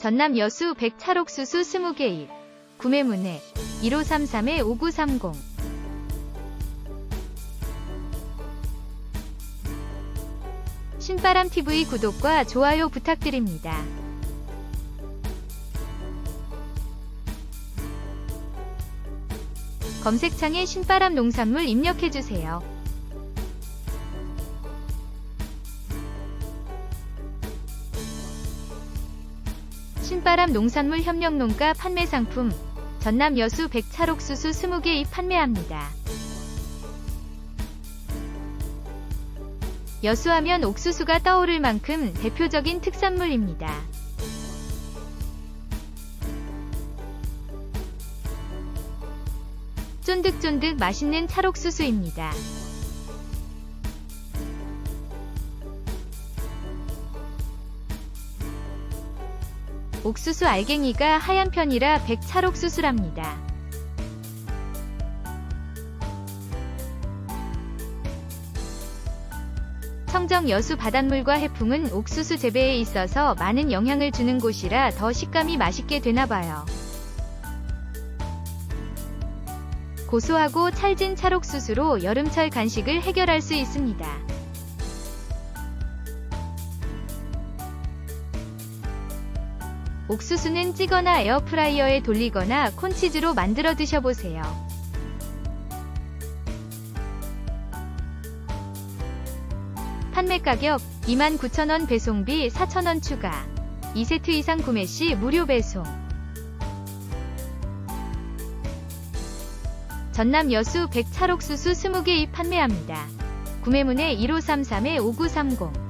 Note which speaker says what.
Speaker 1: 전남 여수 100 찰옥수수 20개 잎. 구매 문의 1533-5930 신바람TV 구독과 좋아요 부탁드립니다. 검색창에 신바람 농산물 입력해주세요. 신바람 농산물 협력농가 판매 상품 전남 여수 100 찰옥수수 20개 잎 판매합니다. 여수하면 옥수수가 떠오를 만큼 대표적인 특산물입니다. 쫀득쫀득 맛있는 찰옥수수입니다. 옥수수 알갱이가 하얀 편이라 백찰옥수수랍니다. 청정 여수 바닷물과 해풍은 옥수수 재배에 있어서 많은 영향을 주는 곳이라 더 식감이 맛있게 되나봐요. 고소하고 찰진 찰옥수수로 여름철 간식을 해결할 수 있습니다. 옥수수는 찌거나 에어프라이어에 돌리거나 콘치즈로 만들어 드셔보세요. 판매 가격 29,000원 배송비 4,000원 추가 2세트 이상 구매 시 무료 배송 전남 여수 100 찰옥수수 20개 잎 판매합니다. 구매문의 1533-5930